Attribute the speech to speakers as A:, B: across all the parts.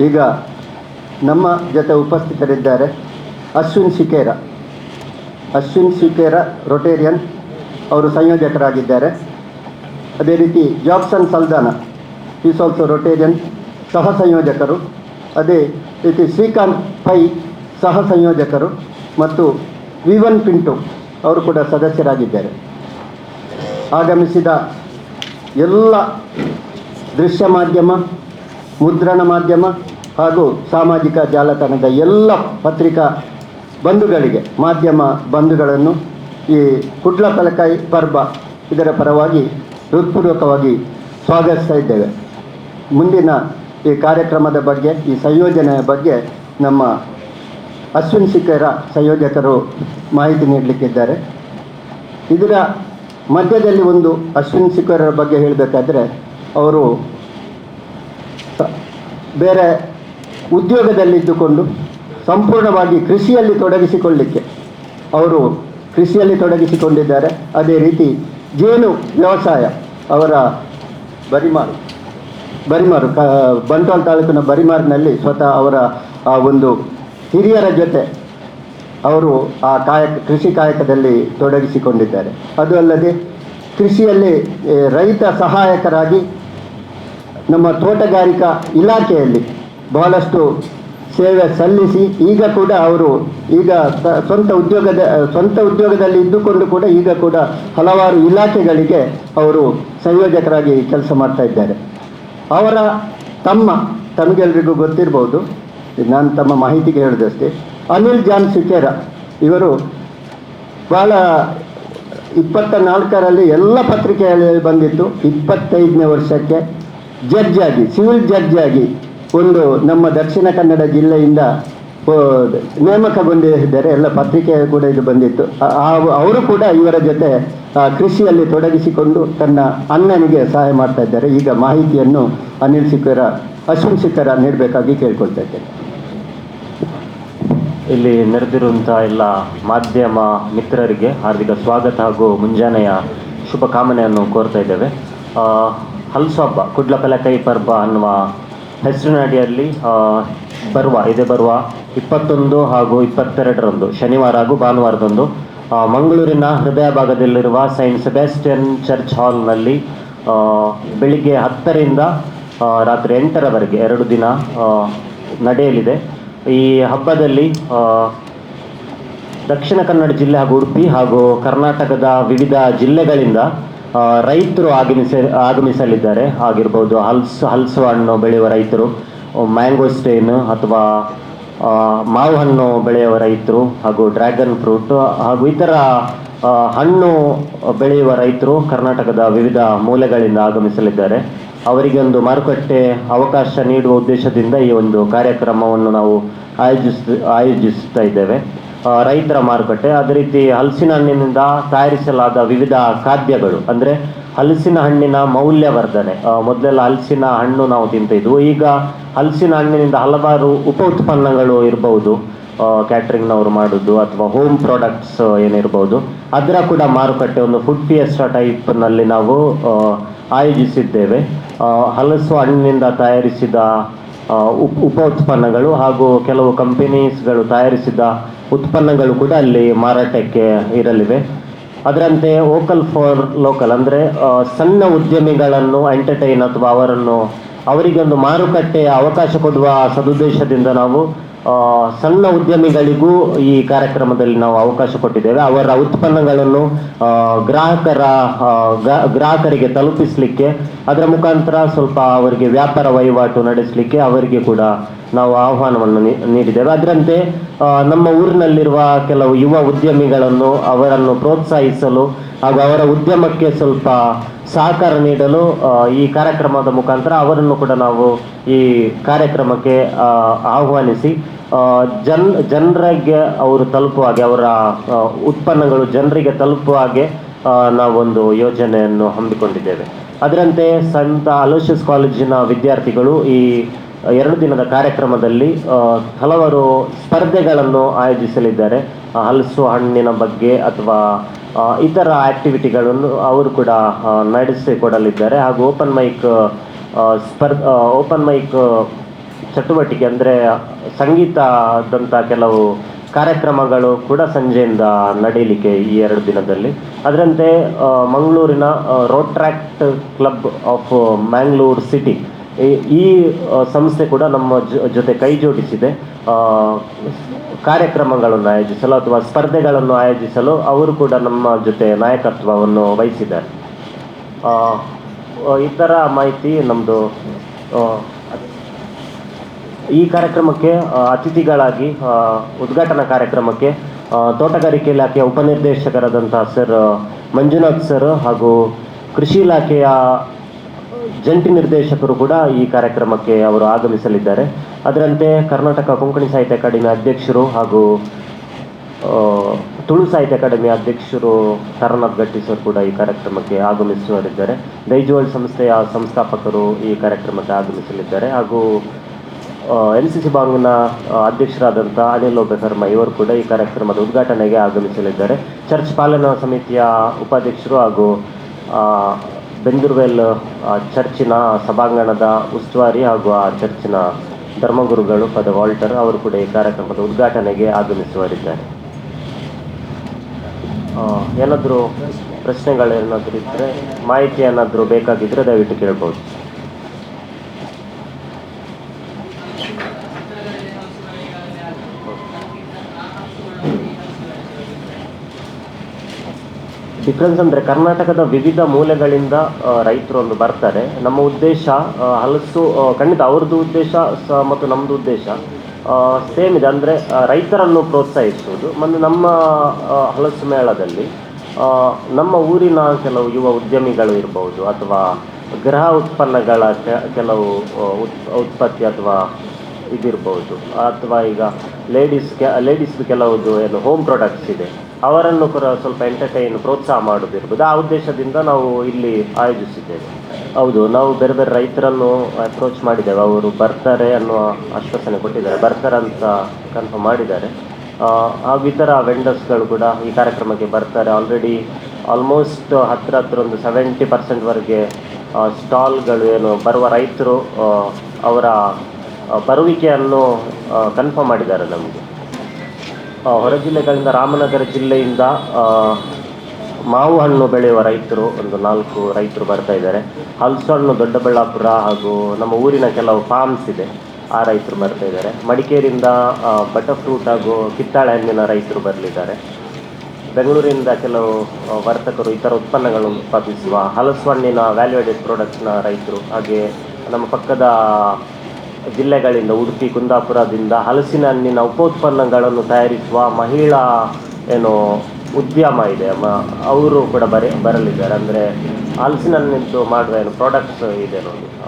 A: ಈಗ ನಮ್ಮ ಜೊತೆ ಉಪಸ್ಥಿತರಿದ್ದಾರೆ ಅಶ್ವಿನ್ ಶಿಕೇರ ಅಶ್ವಿನ್ ಶಿಕೇರ ರೊಟೇರಿಯನ್. ಅವರು ಸಂಯೋಜಕರಾಗಿದ್ದಾರೆ. ಅದೇ ರೀತಿ Jobson Saldanha is also Rotarian ಸಹ ಸಂಯೋಜಕರು. ಅದೇ ರೀತಿ ಶ್ರೀಕಾಂತ್ ಪೈ ಸಹ ಸಂಯೋಜಕರು. ಮತ್ತು ವಿವನ್ ಪಿಂಟು ಅವರು ಕೂಡ ಸದಸ್ಯರಾಗಿದ್ದಾರೆ. ಆಗಮಿಸಿದ ಎಲ್ಲ ದೃಶ್ಯ ಮಾಧ್ಯಮ ಮುದ್ರಣ ಮಾಧ್ಯಮ ಹಾಗೂ ಸಾಮಾಜಿಕ ಜಾಲತಾಣದ ಎಲ್ಲ ಪತ್ರಿಕಾ ಬಂಧುಗಳಿಗೆ, ಮಾಧ್ಯಮ ಬಂಧುಗಳನ್ನು ಈ ಕುಡ್ಲ ತಲಕಾಯಿ ಪರ್ಬ ಇದರ ಪರವಾಗಿ ಹೃತ್ಪೂರ್ವಕವಾಗಿ ಸ್ವಾಗತಿಸ್ತಾ ಇದ್ದೇವೆ. ಮುಂದಿನ ಈ ಕಾರ್ಯಕ್ರಮದ ಬಗ್ಗೆ, ಈ ಸಂಯೋಜನೆಯ ಬಗ್ಗೆ ನಮ್ಮ ಅಶ್ವಿನ್ ಸಿಕ್ಕರ ಸಂಯೋಜಕರು ಮಾಹಿತಿ ನೀಡಲಿಕ್ಕಿದ್ದಾರೆ. ಇದರ ಮಧ್ಯದಲ್ಲಿ ಒಂದು ಅಶ್ವಿನ್ ಸಿಕ್ಕರ ಬಗ್ಗೆ ಹೇಳಬೇಕಾದ್ರೆ, ಅವರು ಬೇರೆ ಉದ್ಯೋಗದಲ್ಲಿದ್ದುಕೊಂಡು ಸಂಪೂರ್ಣವಾಗಿ ಕೃಷಿಯಲ್ಲಿ ತೊಡಗಿಸಿಕೊಳ್ಳಿಕ್ಕೆ ಅವರು ಕೃಷಿಯಲ್ಲಿ ತೊಡಗಿಸಿಕೊಂಡಿದ್ದಾರೆ. ಅದೇ ರೀತಿ ಜೇನು ವ್ಯವಸಾಯ ಅವರ ಬರಿಮಾರು ಬರಿಮಾರು, ಕ, ಬಂಟ್ವಾಳ ತಾಲೂಕಿನ ಬರಿಮಾರಿನಲ್ಲಿ ಸ್ವತಃ ಅವರ ಆ ಒಂದು ಹಿರಿಯರ ಜೊತೆ ಅವರು ಆ ಕಾಯಕ, ಕೃಷಿ ಕಾಯಕದಲ್ಲಿ ತೊಡಗಿಸಿಕೊಂಡಿದ್ದಾರೆ. ಅದು ಅಲ್ಲದೆ ಕೃಷಿಯಲ್ಲಿ ರೈತ ಸಹಾಯಕರಾಗಿ ನಮ್ಮ ತೋಟಗಾರಿಕಾ ಇಲಾಖೆಯಲ್ಲಿ ಬಹಳಷ್ಟು ಸೇವೆ ಸಲ್ಲಿಸಿ ಈಗ ಕೂಡ ಅವರು ಈಗ ಸ್ವಂತ ಉದ್ಯೋಗದ, ಸ್ವಂತ ಉದ್ಯೋಗದಲ್ಲಿ ಇದ್ದುಕೊಂಡು ಕೂಡ ಈಗ ಕೂಡ ಹಲವಾರು ಇಲಾಖೆಗಳಿಗೆ ಅವರು ಸಂಯೋಜಕರಾಗಿ ಕೆಲಸ ಮಾಡ್ತಾ ಇದ್ದಾರೆ. ಅವರ ತಮ್ಮ, ತಮಗೆಲ್ರಿಗೂ ಗೊತ್ತಿರ್ಬೋದು, ನಾನು ತಮ್ಮ ಮಾಹಿತಿಗೆ ಹೇಳಿದಷ್ಟೇ ಅನಿಲ್ ಜಾನ್ ಸಿಕೇರ ಇವರು ಭಾಳ ಇಪ್ಪತ್ತ ನಾಲ್ಕರಲ್ಲಿ ಎಲ್ಲ ಪತ್ರಿಕೆಯಲ್ಲಿ ಬಂದಿತ್ತು. ಇಪ್ಪತ್ತೈದನೇ ವರ್ಷಕ್ಕೆ ಜಡ್ಜ್ ಸಿವಿಲ್ ಜಡ್ಜ್ ಒಂದು ನಮ್ಮ ದಕ್ಷಿಣ ಕನ್ನಡ ಜಿಲ್ಲೆಯಿಂದ ನೇಮಕಗೊಂಡಿದ್ದಾರೆ ಎಲ್ಲ ಪತ್ರಿಕೆ ಕೂಡ ಇದು ಬಂದಿತ್ತು. ಅವರು ಕೂಡ ಇವರ ಜೊತೆ ಕೃಷಿಯಲ್ಲಿ ತೊಡಗಿಸಿಕೊಂಡು ತನ್ನ ಅಣ್ಣನಿಗೆ ಸಹಾಯ ಮಾಡ್ತಾ ಇದ್ದಾರೆ. ಈಗ ಮಾಹಿತಿಯನ್ನು ಅನಿಲ್ ಸಿಕ್ಕರ ಅಶ್ವಿನ್ ಸಿಕ್ಕರ ನೀಡಬೇಕಾಗಿ ಕೇಳ್ಕೊಳ್ತಾ ಇದ್ದೇನೆ.
B: ಇಲ್ಲಿ ನೆರೆದಿರುವಂಥ ಎಲ್ಲ ಮಾಧ್ಯಮ ಮಿತ್ರರಿಗೆ ಹಾರ್ದಿಕ ಸ್ವಾಗತ ಹಾಗೂ ಮುಂಜಾನೆಯ ಶುಭಕಾಮನೆಯನ್ನು ಕೋರ್ತಾ ಇದ್ದೇವೆ. ಹಲ್ಸು ಹಬ್ಬ ಕುಡ್ಲಪಲಕೈ ಪರ್ಬ ಅನ್ನುವ ಹೆಸರಿನಡಿಯಲ್ಲಿ ಬರುವ, ಇದೆ ಬರುವ ಇಪ್ಪತ್ತೊಂದು ಹಾಗೂ ಇಪ್ಪತ್ತೆರಡರಂದು, ಶನಿವಾರ ಹಾಗೂ ಭಾನುವಾರದಂದು ಮಂಗಳೂರಿನ ಹೃದಯ ಭಾಗದಲ್ಲಿರುವ ಸೈಂಟ್ ಸೆಬಾಸ್ಟಿಯನ್ ಚರ್ಚ್ ಹಾಲ್ನಲ್ಲಿ ಬೆಳಿಗ್ಗೆ ಹತ್ತರಿಂದ ರಾತ್ರಿ ಎಂಟರವರೆಗೆ ಎರಡು ದಿನ ನಡೆಯಲಿದೆ. ಈ ಹಬ್ಬದಲ್ಲಿ ದಕ್ಷಿಣ ಕನ್ನಡ ಜಿಲ್ಲೆ ಹಾಗೂ ಉಡುಪಿ ಹಾಗೂ ಕರ್ನಾಟಕದ ವಿವಿಧ ಜಿಲ್ಲೆಗಳಿಂದ ರೈತರು ಆಗಮಿಸ, ಆಗಮಿಸಲಿದ್ದಾರೆ. ಆಗಿರ್ಬೋದು ಹಲ್ಸ್ ಹಲ್ಸು ಹಣ್ಣು ಬೆಳೆಯುವ ರೈತರು ಮ್ಯಾಂಗೋಸ್ಟೇನ್ ಅಥವಾ ಮಾವು ಹಣ್ಣು ಬೆಳೆಯುವ ರೈತರು ಹಾಗೂ ಡ್ರ್ಯಾಗನ್ ಫ್ರೂಟ್ ಹಾಗೂ ಇತರ ಹಣ್ಣು ಬೆಳೆಯುವ ರೈತರು ಕರ್ನಾಟಕದ ವಿವಿಧ ಮೂಲೆಗಳಿಂದ ಆಗಮಿಸಲಿದ್ದಾರೆ. ಅವರಿಗೆ ಒಂದು ಮಾರುಕಟ್ಟೆ ಅವಕಾಶ ನೀಡುವ ಉದ್ದೇಶದಿಂದ ಈ ಒಂದು ಕಾರ್ಯಕ್ರಮವನ್ನು ನಾವು ಆಯೋಜಿಸ್, ಆಯೋಜಿಸ್ತಾ ಇದ್ದೇವೆ. ರೈತರ ಮಾರುಕಟ್ಟೆ. ಅದೇ ರೀತಿ ಹಲಸಿನ ಹಣ್ಣಿನಿಂದ ತಯಾರಿಸಲಾದ ವಿವಿಧ ಖಾದ್ಯಗಳು, ಅಂದರೆ ಹಲಸಿನ ಹಣ್ಣಿನ ಮೌಲ್ಯವರ್ಧನೆ. ಮೊದಲೆಲ್ಲ ಹಲಸಿನ ಹಣ್ಣು ನಾವು ತಿಂತಿದ್ವು. ಈಗ ಹಲಸಿನ ಹಣ್ಣಿನಿಂದ ಹಲವಾರು ಉಪ ಉತ್ಪನ್ನಗಳು ಇರಬಹುದು ಕ್ಯಾಟ್ರಿಂಗ್ನವರು ಮಾಡೋದು, ಅಥವಾ ಹೋಮ್ ಪ್ರಾಡಕ್ಟ್ಸ್ ಏನಿರ್ಬೋದು. ಅದರ ಕೂಡ ಮಾರುಕಟ್ಟೆ ಒಂದು ಫುಡ್ ಫಿಯೆಸ್ಟಾ ಟೈಪ್ನಲ್ಲಿ ನಾವು ಆಯೋಜಿಸಿದ್ದೇವೆ. ಹಲಸು ಹಣ್ಣಿನಿಂದ ತಯಾರಿಸಿದ ಉಪ್ ಉತ್ಪನ್ನಗಳು ಹಾಗೂ ಕೆಲವು ಕಂಪೆನೀಸ್ಗಳು ತಯಾರಿಸಿದ ಉತ್ಪನ್ನಗಳು ಕೂಡ ಅಲ್ಲಿ ಮಾರಾಟಕ್ಕೆ ಇರಲಿವೆ. ಅದರಂತೆ ವೋಕಲ್ ಫಾರ್ ಲೋಕಲ್ ಅಂದರೆ ಸಣ್ಣ ಉದ್ಯಮಿಗಳನ್ನು ಎಂಟರ್ಟೈನ್ ಅಥವಾ ಅವರನ್ನು ಅವರಿಗೊಂದು ಮಾರುಕಟ್ಟೆಯ ಅವಕಾಶ ಕೊಡುವ ಸದುದ್ದೇಶದಿಂದ ನಾವು ಸಣ್ಣ ಉದ್ಯಮಿಗಳಿಗೂ ಈ ಕಾರ್ಯಕ್ರಮದಲ್ಲಿ ನಾವು ಅವಕಾಶ ಕೊಟ್ಟಿದ್ದೇವೆ. ಅವರ ಉತ್ಪನ್ನಗಳನ್ನು ಗ್ರಾಹಕರ ಗ್ರಾಹಕರಿಗೆ ತಲುಪಿಸಲಿಕ್ಕೆ, ಅದರ ಮುಖಾಂತರ ಸ್ವಲ್ಪ ಅವರಿಗೆ ವ್ಯಾಪಾರ ವಹಿವಾಟು ನಡೆಸಲಿಕ್ಕೆ ಅವರಿಗೆ ಕೂಡ ನಾವು ಆಹ್ವಾನವನ್ನು ನೀಡಿದ್ದೇವೆ. ಅದರಂತೆ ನಮ್ಮ ಊರಿನಲ್ಲಿರುವ ಕೆಲವು ಯುವ ಉದ್ಯಮಿಗಳನ್ನು ಅವರನ್ನು ಪ್ರೋತ್ಸಾಹಿಸಲು ಹಾಗೂ ಅವರ ಉದ್ಯಮಕ್ಕೆ ಸ್ವಲ್ಪ ಸಹಕಾರ ನೀಡಲು ಈ ಕಾರ್ಯಕ್ರಮದ ಮುಖಾಂತರ ಅವರನ್ನು ಕೂಡ ನಾವು ಈ ಕಾರ್ಯಕ್ರಮಕ್ಕೆ ಆಹ್ವಾನಿಸಿ ಜನ್, ಜನರಿಗೆ ಅವರು ತಲುಪುವ ಹಾಗೆ, ಅವರ ಉತ್ಪನ್ನಗಳು ಜನರಿಗೆ ತಲುಪುವ ಹಾಗೆ ನಾವೊಂದು ಯೋಜನೆಯನ್ನು ಹಮ್ಮಿಕೊಂಡಿದ್ದೇವೆ. ಅದರಂತೆ ಸಂತ ಅಲೋಷಿಯಸ್ ಕಾಲೇಜಿನ ವಿದ್ಯಾರ್ಥಿಗಳು ಈ ಎರಡು ದಿನದ ಕಾರ್ಯಕ್ರಮದಲ್ಲಿ ಹಲವಾರು ಸ್ಪರ್ಧೆಗಳನ್ನು ಆಯೋಜಿಸಲಿದ್ದಾರೆ. ಹಲಸು ಹಣ್ಣಿನ ಬಗ್ಗೆ ಅಥವಾ ಇತರ ಆಕ್ಟಿವಿಟಿಗಳನ್ನು ಅವರು ಕೂಡ ನಡೆಸಿಕೊಡಲಿದ್ದಾರೆ. ಹಾಗೂ ಓಪನ್ ಮೈಕ್ ಸ್ಪರ್ ಓಪನ್ ಮೈಕ್ ಚಟುವಟಿಕೆ ಅಂದರೆ ಸಂಗೀತದಂಥ ಕೆಲವು ಕಾರ್ಯಕ್ರಮಗಳು ಕೂಡ ಸಂಜೆಯಿಂದ ನಡೀಲಿಕ್ಕೆ ಈ ಎರಡು ದಿನದಲ್ಲಿ. ಅದರಂತೆ ಮಂಗಳೂರಿನ Rotaract club of Mangalore city ಈ- ಸಂಸ್ಥೆ ಕೂಡ ನಮ್ಮ ಜೊತೆ ಕೈ ಜೋಡಿಸಿದೆ. ಕಾರ್ಯಕ್ರಮಗಳನ್ನು ಆಯೋಜಿಸಲು ಅಥವಾ ಸ್ಪರ್ಧೆಗಳನ್ನು ಆಯೋಜಿಸಲು ಅವರು ಕೂಡ ನಮ್ಮ ಜೊತೆ ನಾಯಕತ್ವವನ್ನು ವಹಿಸಿದ್ದಾರೆ. ಥರ ಮಾಹಿತಿ ನಮ್ಮದು ಈ ಕಾರ್ಯಕ್ರಮಕ್ಕೆ ಅತಿಥಿಗಳಾಗಿ ಉದ್ಘಾಟನಾ ಕಾರ್ಯಕ್ರಮಕ್ಕೆ ತೋಟಗಾರಿಕೆ ಇಲಾಖೆಯ ಉಪನಿರ್ದೇಶಕರಾದಂತಹ ಸರ್ ಮಂಜುನಾಥ್ ಸರ್ ಹಾಗೂ ಕೃಷಿ ಇಲಾಖೆಯ ಜಂಟಿ ನಿರ್ದೇಶಕರು ಕೂಡ ಈ ಕಾರ್ಯಕ್ರಮಕ್ಕೆ ಅವರು ಆಗಮಿಸಲಿದ್ದಾರೆ. ಅದರಂತೆ ಕರ್ನಾಟಕ ಕೊಂಕಣಿ ಸಾಹಿತ್ಯ ಅಕಾಡೆಮಿ ಅಧ್ಯಕ್ಷರು ಹಾಗೂ ತುಳು ಸಾಹಿತ್ಯ ಅಕಾಡೆಮಿ ಅಧ್ಯಕ್ಷರು ತಾರನಾಥ್ ಗಟ್ಟಿ ಸರ್ ಕೂಡ ಈ ಕಾರ್ಯಕ್ರಮಕ್ಕೆ ಆಗಮಿಸುವರಿದ್ದಾರೆ ದೈಜೋಳ್ ಸಂಸ್ಥೆಯ ಸಂಸ್ಥಾಪಕರು ಈ ಕಾರ್ಯಕ್ರಮಕ್ಕೆ ಆಗಮಿಸಲಿದ್ದಾರೆ. ಹಾಗೂ ಎನ್ ಸಿ ಸಿ ಬಾಂಗ್ನ ಅಧ್ಯಕ್ಷರಾದಂಥ ಅನಿಲ್ ಒಬ್ಬೆಕರ್ಮ ಇವರು ಕೂಡ ಈ ಕಾರ್ಯಕ್ರಮದ ಉದ್ಘಾಟನೆಗೆ ಆಗಮಿಸಲಿದ್ದಾರೆ. ಚರ್ಚ್ ಪಾಲನಾ ಸಮಿತಿಯ ಉಪಾಧ್ಯಕ್ಷರು ಹಾಗೂ ಬೆಂದೂರ್ವೆಲ್ ಚರ್ಚಿನ ಸಭಾಂಗಣದ ಉಸ್ತುವಾರಿ ಹಾಗೂ ಆ ಚರ್ಚಿನ ಧರ್ಮಗುರುಗಳು ಪದ ವಾಲ್ಟರ್ ಅವರು ಕೂಡ ಈ ಕಾರ್ಯಕ್ರಮದ ಉದ್ಘಾಟನೆಗೆ ಆಗಮಿಸುವರಿದ್ದಾರೆ ಏನಾದರೂ ಪ್ರಶ್ನೆಗಳೇನಾದರೂ ಇದ್ದರೆ ಮಾಹಿತಿ ಏನಾದರೂ ಬೇಕಾಗಿದ್ದರೆ ದಯವಿಟ್ಟು ಕೇಳ್ಬೋದು. ಡಿಫ್ರೆನ್ಸ್ ಅಂದರೆ ಕರ್ನಾಟಕದ ವಿವಿಧ ಮೂಲೆಗಳಿಂದ ರೈತರು ಒಂದು ಬರ್ತಾರೆ. ನಮ್ಮ ಉದ್ದೇಶ ಹಲಸು ಖಂಡಿತ ಅವ್ರದ್ದು ಉದ್ದೇಶ, ಸ, ಮತ್ತು ನಮ್ಮದು ಉದ್ದೇಶ. ಸೇಮ್ ಇದೆ. ಅಂದರೆ ರೈತರನ್ನು ಪ್ರೋತ್ಸಾಹಿಸುವುದು. ಮತ್ತು ನಮ್ಮ ಹಲಸು ಮೇಳದಲ್ಲಿ ನಮ್ಮ ಊರಿನ ಕೆಲವು ಯುವ ಉದ್ಯಮಿಗಳು ಇರ್ಬೋದು, ಅಥವಾ ಗೃಹ ಉತ್ಪನ್ನಗಳ ಕೆಲವು ಉತ್, ಉತ್ಪತ್ತಿ ಅಥವಾ ಇದಿರ್ಬೋದು. ಅಥವಾ ಈಗ ಲೇಡೀಸ್ ಲೇಡೀಸ್ ಕೆಲವುದು ಏನು ಹೋಮ್ ಪ್ರಾಡಕ್ಟ್ಸ್ ಇದೆ. ಅವರನ್ನು ಕೂಡ ಸ್ವಲ್ಪ ಎಂಟರ್ಟೈನ್ ಪ್ರೋತ್ಸಾಹ ಮಾಡೋದಿರ್ಬೋದು ಆ ಉದ್ದೇಶದಿಂದ ನಾವು ಇಲ್ಲಿ ಆಯೋಜಿಸಿದ್ದೇವೆ. ಹೌದು, ನಾವು ಬೇರೆ ಬೇರೆ ರೈತರನ್ನು ಅಪ್ರೋಚ್ ಮಾಡಿದ್ದೇವೆ. ಅವರು ಬರ್ತಾರೆ ಅನ್ನುವ ಆಶ್ವಾಸನೆ ಕೊಟ್ಟಿದ್ದಾರೆ. ಬರ್ತಾರೆ ಅಂತ ಕನ್ಫರ್ಮ್ ಮಾಡಿದ್ದಾರೆ. ಹಾಗೂ ಇತರ ವೆಂಡರ್ಸ್ಗಳು ಕೂಡ ಈ ಕಾರ್ಯಕ್ರಮಕ್ಕೆ ಬರ್ತಾರೆ. ಆಲ್ರೆಡಿ ಆಲ್ಮೋಸ್ಟ್ ಹತ್ತಿರ ಹತ್ತಿರ ಒಂದು ಸೆವೆಂಟಿ ಪರ್ಸೆಂಟ್ವರೆಗೆ ಸ್ಟಾಲ್ಗಳು ಏನು ಬರುವ ರೈತರು ಅವರ ಬರುವಿಕೆಯನ್ನು ಕನ್ಫರ್ಮ್ ಮಾಡಿದ್ದಾರೆ ನಮಗೆ. ಹೊರ ಜಿಲ್ಲೆಗಳಿಂದ ರಾಮನಗರ ಜಿಲ್ಲೆಯಿಂದ ಮಾವು ಹಣ್ಣು ಬೆಳೆಯುವ ರೈತರು, ಒಂದು ನಾಲ್ಕು ರೈತರು ಬರ್ತಾ ಇದ್ದಾರೆ. ಹಲಸು ಹಣ್ಣು ದೊಡ್ಡಬಳ್ಳಾಪುರ ಹಾಗೂ ನಮ್ಮ ಊರಿನ ಕೆಲವು ಫಾರ್ಮ್ಸ್ ಇದೆ, ಆ ರೈತರು ಬರ್ತಾ ಇದ್ದಾರೆ. ಮಡಿಕೇರಿಯಿಂದ ಬಟರ್ ಫ್ರೂಟ್ ಹಾಗೂ ಕಿತ್ತಾಳೆ ಹಣ್ಣಿನ ರೈತರು ಬರಲಿದ್ದಾರೆ. ಬೆಂಗಳೂರಿನಿಂದ ಕೆಲವು ವರ್ತಕರು ಇತರ ಉತ್ಪನ್ನಗಳನ್ನು ಉತ್ಪಾದಿಸುವ ಹಲಸು ಹಣ್ಣಿನ ವ್ಯಾಲ್ಯೂ ಎಡೆಡ್ ಪ್ರಾಡಕ್ಟ್ಸ್ನ ರೈತರು, ಹಾಗೆ ನಮ್ಮ ಪಕ್ಕದ ಜಿಲ್ಲೆಗಳಿಂದ, ಉಡುಪಿ, ಕುಂದಾಪುರದಿಂದ ಹಲಸಿನ ಹಣ್ಣಿನ ಉಪೋತ್ಪನ್ನಗಳನ್ನು ತಯಾರಿಸುವ ಮಹಿಳಾ ಏನು ಉದ್ಯಮ ಇದೆ. ಮ- ಅವರು ಕೂಡ ಬರ, ಬರಲಿದ್ದಾರೆ. ಅಂದರೆ ಹಲಸಿನ ಹಣ್ಣಿಂದು ಮಾಡುವ ಏನು ಪ್ರಾಡಕ್ಟ್ಸ್ ಇದೆ ನೋಡಿ.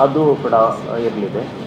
B: ಅದು ಕೂಡ ಇರಲಿದೆ.